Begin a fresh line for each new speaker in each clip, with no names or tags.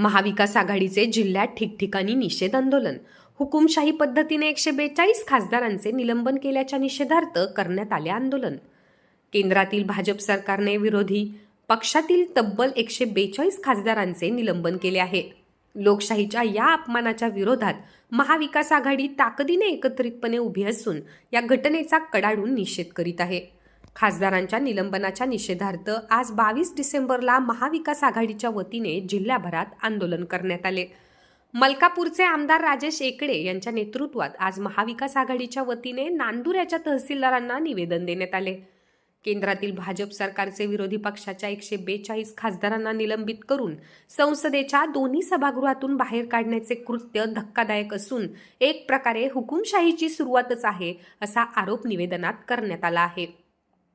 महाविकास आघाडीचे जिल्ह्यात ठिकठिकाणी निषेध आंदोलन. हुकुमशाही पद्धतीने एकशे बेचाळीस खासदारांचे निलंबन केल्याच्या निषेधार्थ करण्यात आले आंदोलन. केंद्रातील भाजप सरकारने विरोधी पक्षातील तब्बल एकशे बेचाळीस खासदारांचे निलंबन केले आहे. लोकशाहीच्या या अपमानाच्या विरोधात महाविकास आघाडी ताकदीने एकत्रितपणे उभी असून या घटनेचा कडाडून निषेध करीत आहे. खासदारांच्या निलंबनाच्या निषेधार्थ आज बावीस डिसेंबरला महाविकास आघाडीच्या वतीने जिल्ह्याभरात आंदोलन करण्यात आले. मलकापूरचे आमदार राजेश एकडे यांच्या नेतृत्वात आज महाविकास आघाडीच्या वतीने नांदुऱ्याच्या तहसीलदारांना निवेदन देण्यात आले. केंद्रातील भाजप सरकारचे विरोधी पक्षाच्या एकशे बेचाळीस खासदारांना निलंबित करून संसदेच्या दोन्ही सभागृहातून बाहेर काढण्याचे कृत्य धक्कादायक असून एक प्रकारे हुकुमशाहीची सुरुवातच आहे असा आरोप निवेदनात करण्यात आला आहे.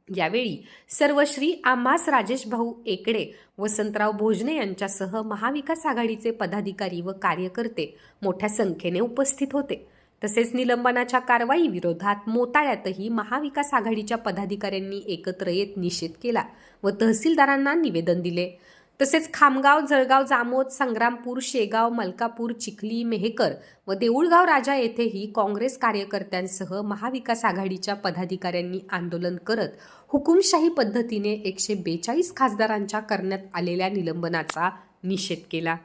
यावेळी सर्वश्री आमास राजेश भाऊ एकडे वसंतराव भोजने यांच्यासह महाविकास आघाडीचे पदाधिकारी व कार्यकर्ते मोठ्या संख्येने उपस्थित होते. तसेच निलंबनाच्या कारवाई विरोधात मोताळ्यातही महाविकास आघाडीच्या पदाधिकाऱ्यांनी एकत्र येत निषेध केला व तहसीलदारांना निवेदन दिले. तसेच खामगाव जळगाव जामोद संग्रामपूर शेगाव मलकापूर चिखली मेहकर व देऊळगाव राजा येथेही काँग्रेस कार्यकर्त्यांसह महाविकास आघाडीच्या पदाधिकाऱ्यांनी आंदोलन करत हुकुमशाही पद्धतीने एकशे बेचाळीस खासदारांच्या करण्यात आलेल्या निलंबनाचा निषेध केला.